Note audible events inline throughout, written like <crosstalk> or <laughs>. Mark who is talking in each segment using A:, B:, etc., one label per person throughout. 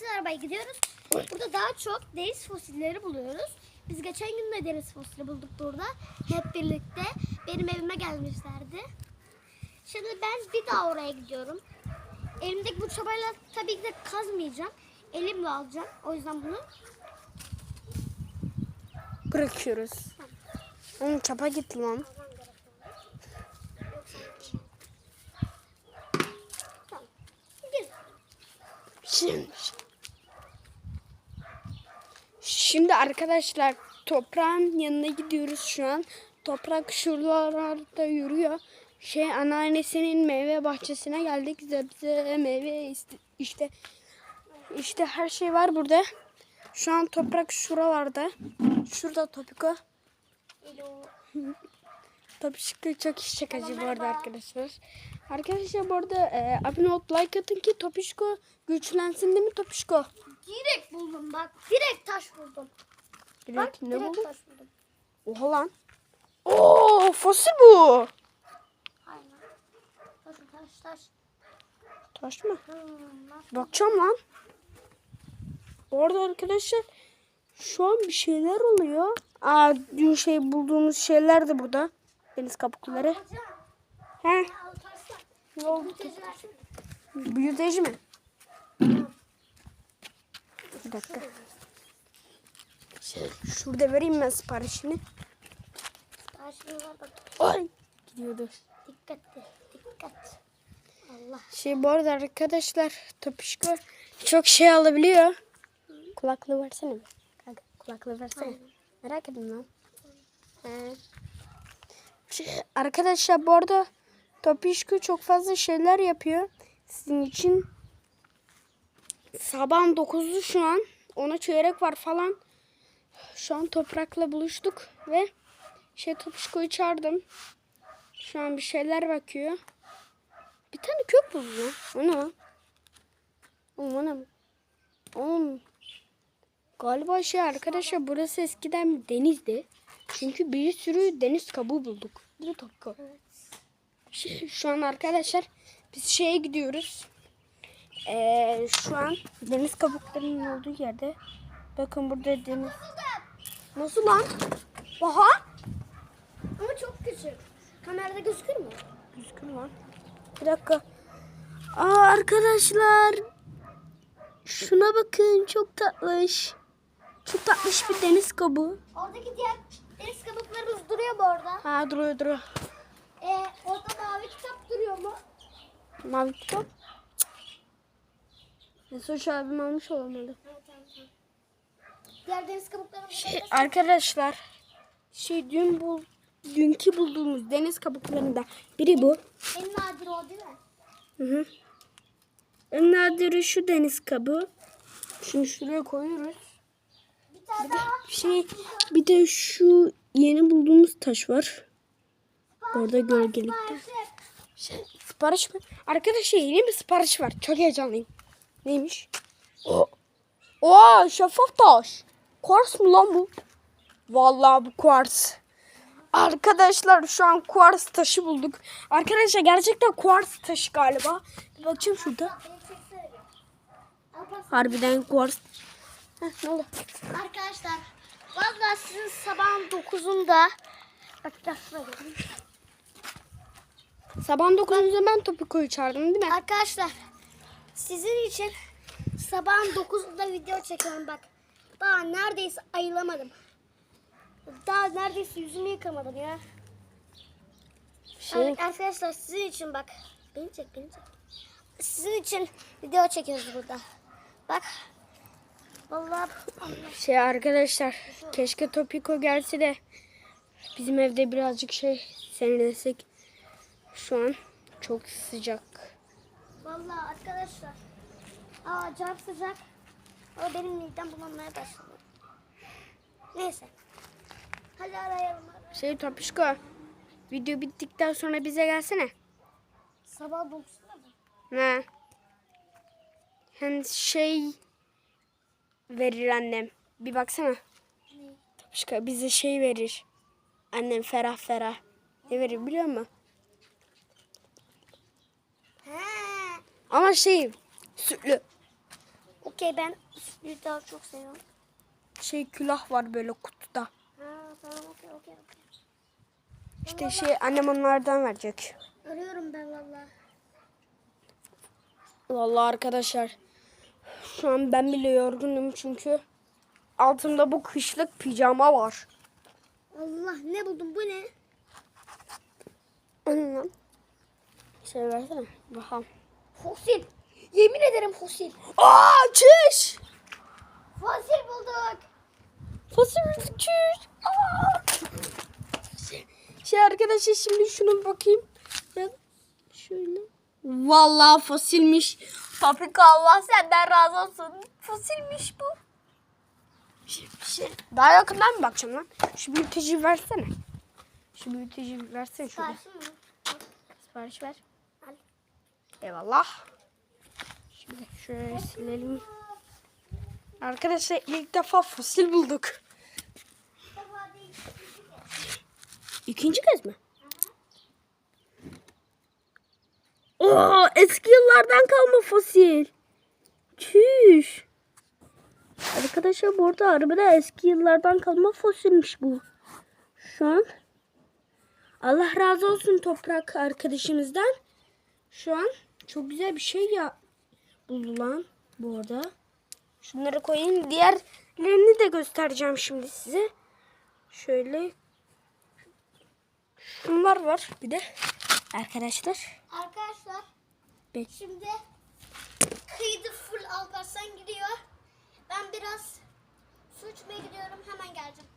A: yeşil arabaya gidiyoruz. Burada daha çok deniz fosilleri buluyoruz. Biz geçen gün de deniz fosili bulduk burada. Hep birlikte. Benim evime gelmişlerdi. Şimdi ben bir daha oraya gidiyorum. Elimdeki bu çabayla tabii ki de kazmayacağım. Elimle alacağım. O yüzden bunu
B: Bırakıyoruz. Oğlum çapa gitti lan. Şimdi, şimdi arkadaşlar toprağın yanına gidiyoruz şu an. Toprak şuralarda yürüyor. Şey anneannesinin meyve bahçesine geldik. Sebze, meyve işte işte her şey var burada. Şu an toprak şuralarda. Şurada Topiko.
A: Elo. <laughs>
B: Topişko çok iş çakıcı bu arada arkadaşlar. Arkadaşlar bu arada e, abone olup like atın ki Topişko güçlensin değil mi Topişko?
A: Direkt buldum bak. Direkt taş buldum. Bak
B: Direkt ne
A: direkt
B: buldun?
A: taş buldum.
B: Oha lan. Oo fosil bu.
A: Aynen. Taş taş taş.
B: Taş mı?
A: Hmm, nasıl?
B: Bakacağım lan. Bu arada arkadaşlar şu an bir şeyler oluyor. Aa dün şey bulduğumuz şeyler de burada. Deniz kabukları. He. Ne oldu? Büyüteç mi? Bir dakika. Şey, Şurada vereyim ben siparişini.
A: Var bak.
B: Ay. Gidiyordu.
A: Dikkatli. Dikkat. Allah.
B: Şey bu arada arkadaşlar Topişko çok şey alabiliyor. Kulaklığı versene bir. Kanka kulaklığı versene. Merak ettim lan. He. Şey, arkadaşlar bu arada Topişko çok fazla şeyler yapıyor. Sizin için sabahın 9'u şu an. Ona çeyrek var falan. Şu an toprakla buluştuk ve şey Topişko'yu çağırdım. Şu an bir şeyler bakıyor. Bir tane kök buldum. O ne lan? Oğlum o ne? Oğlum. Galiba şey arkadaşlar burası eskiden denizdi. Çünkü bir sürü deniz kabuğu bulduk. Topko? Şey, şu an arkadaşlar biz şeye gidiyoruz. Ee, şu an deniz kabuklarının olduğu yerde. Bakın burada deniz. Nasıl lan? Oha!
A: Ama çok küçük. Kamerada gözükür mü?
B: Üzgün lan. Bir dakika. Aa arkadaşlar. Şuna bakın çok tatlış. Çok tatlış bir deniz kabuğu.
A: Oradaki diğer deniz kabuklarımız duruyor bu arada.
B: Ha duruyor duruyor.
A: Ee, orada mavi kitap duruyor mu?
B: Mavi kitap. Mesut abim almış.
A: Evet, tamam. Diğer deniz kabuklarımız
B: Şey, arkadaşlar. Şey dün bul dünkü bulduğumuz deniz kabuklarında biri bu.
A: en nadir o değil mi?
B: Hı hı. En nadiri şu deniz kabuğu. Şunu şuraya koyuyoruz.
A: Bir tane daha.
B: Şey bir de şu yeni bulduğumuz taş var. Orada gölgelikte.
A: Maalesef.
B: Şey, sipariş mi? Arkadaşlar yeni bir sipariş var. Çok heyecanlıyım. Neymiş? O. Oo şeffaf taş. Kuars mı lan bu? Vallahi bu kuars. Arkadaşlar şu an kuars taşı bulduk. Arkadaşlar gerçekten kuars taşı galiba. Bir bakayım şurada. Harbiden kuars. Heh, ne oldu?
A: Arkadaşlar vallahi sizin sabahın 9'unda bak.
B: Sabahın 9'unda ben Topiko'yu çağırdım değil mi?
A: Arkadaşlar sizin için sabahın 9'unda video çekiyorum bak. Daha neredeyse ayılamadım. Daha neredeyse yüzümü yıkamadım ya.
B: Şey,
A: Ar- Arkadaşlar sizin için bak. Beni çek beni çek. Sizin için video çekiyoruz burada. Bak. Vallahi Allah.
B: şey arkadaşlar keşke Topiko gelse de bizim evde birazcık şey serinlesek. Şu an çok sıcak.
A: Vallahi arkadaşlar. Aa acayip sıcak. Ama benim midem bulanmaya başladı. Neyse. Hadi arayalım.
B: Şey Topişko video bittikten sonra bize gelsene.
A: Sabah 9'da mı?
B: Ne? Hem şey verir annem. Bir baksana.
A: Ne?
B: Topişko bize şey verir. Annem ferah ferah. Ne verir biliyor musun?
A: He.
B: Ama şey sütlü.
A: Okey ben sütlüyü daha çok seviyorum.
B: Şey külah var böyle kutuda.
A: Ha tamam okey okey.
B: İşte şey annem onlardan verecek.
A: Arıyorum ben valla.
B: Vallahi arkadaşlar şu an ben bile yorgunum çünkü altımda bu kışlık pijama var.
A: Allah ne buldum bu ne?
B: Annem. Şey versene. Bakalım.
A: Fosil. Yemin ederim fosil.
B: Aa çüş.
A: Fosil bulduk.
B: Fosil çüş. Aa. Şey arkadaşlar şimdi şuna bakayım. Ben şöyle. Vallahi fosilmiş. Paprika Allah senden razı olsun. Fosilmiş bu. Şey. Daha yakından mı bakacağım lan? Şu büyüteci versene. Şu büyüteci versene
A: mı?
B: Sipariş ver.
A: Al.
B: Eyvallah. Şimdi şöyle silelim. Arkadaşlar ilk defa fosil bulduk. İkinci kez mi? Oo, eski yıllardan kalma fosil. Çüş. Arkadaşlar bu arada arabada eski yıllardan kalma fosilmiş bu. Şu an Allah razı olsun toprak arkadaşımızdan. Şu an çok güzel bir şey ya buldu lan bu arada. Şunları koyayım. Diğerlerini de göstereceğim şimdi size. Şöyle Şunlar var bir de arkadaşlar.
A: Arkadaşlar
B: Ben-
A: şimdi kıydı full Alparslan gidiyor. Ben biraz su içmeye gidiyorum. Hemen geleceğim.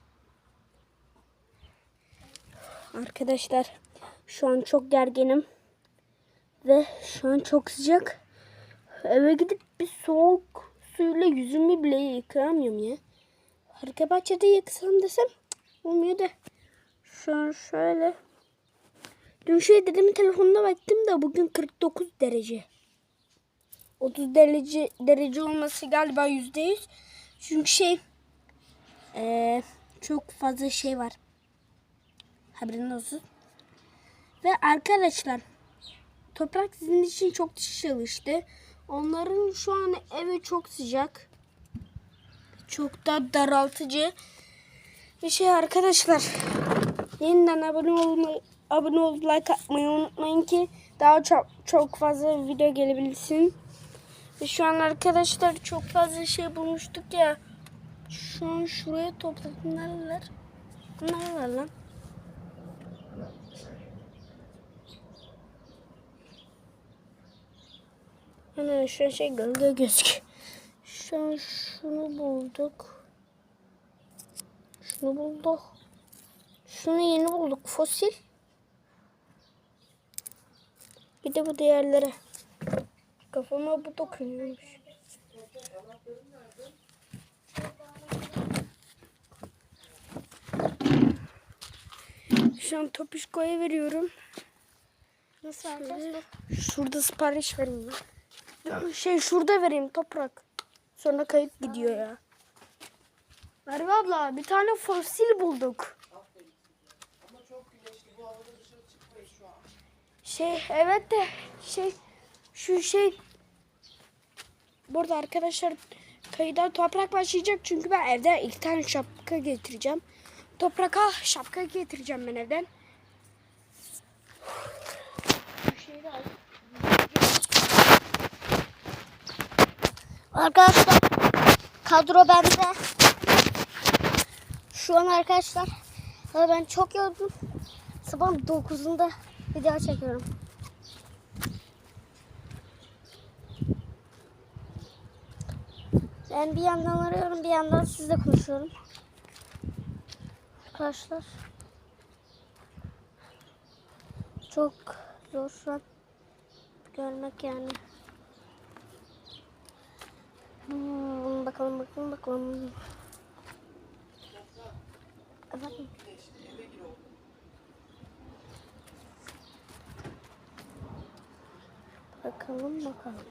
B: Arkadaşlar şu an çok gerginim. Ve şu an çok sıcak. Eve gidip bir soğuk suyla yüzümü bile yıkayamıyorum ya. Arka bahçede yıksam desem olmuyor da. Şu an şöyle. Dün şey dedemin telefonuna baktım da bugün 49 derece. 30 derece derece olması galiba yüzde yüz. Çünkü şey eee, çok fazla şey var. Haberin olsun. Ve arkadaşlar toprak sizin için çok çalıştı. Onların şu an evi çok sıcak. Çok da daraltıcı. Bir şey arkadaşlar. Yeniden abone olmayı abone olup like atmayı unutmayın ki daha çok çok fazla video gelebilsin. Ve şu an arkadaşlar çok fazla şey bulmuştuk ya. Şu an şuraya topladım. Nereler? Nereler lan? Hemen şu şey gölge gözük. Şu an şunu bulduk. Şunu bulduk. Şunu yeni bulduk. Fosil. Bir de bu diğerleri. Kafama bu dokunuyormuş. Şu an topişkoya veriyorum.
A: Nasıl vereceğiz?
B: Şurada sipariş vereyim. Şey şurada vereyim toprak. Sonra kayıp gidiyor ya. Merve abla bir tane fosil bulduk. Şey evet de şey şu şey burada arkadaşlar kayıda toprak başlayacak çünkü ben evden iki tane şapka getireceğim. Topraka şapka getireceğim ben evden. Bir şey de al.
A: Arkadaşlar kadro bende. Şu an arkadaşlar ben çok yoruldum. Sabah 9'unda video çekiyorum. Ben bir yandan arıyorum bir yandan sizle konuşuyorum. Arkadaşlar çok zor şu an görmek yani. Hmm, bakalım bakalım bakalım. Efendim? Bakalım bakalım.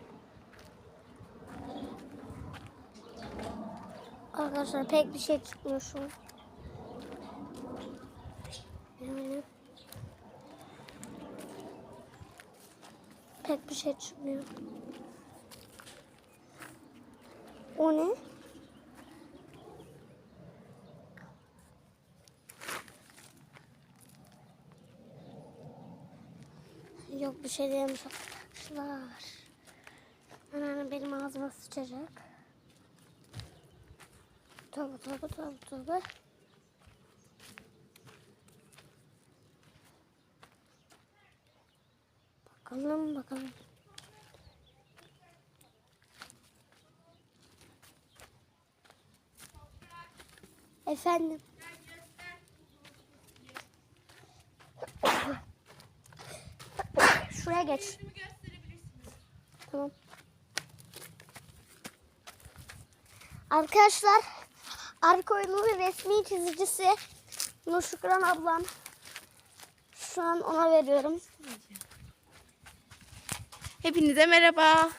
A: Arkadaşlar pek bir şey çıkmıyor şu an. Yani pek bir şey çıkmıyor. O ne? Yok bir şey değilmiş arkadaşlar. Anneannem benim ağzıma sıçacak. Tövbe tövbe tövbe tövbe. Bakalım bakalım. Efendim. Şuraya geç. Tamam. Arkadaşlar arka oyunun resmi çizicisi Nur Şükran ablam. Şu an ona veriyorum.
C: Hepinize merhaba.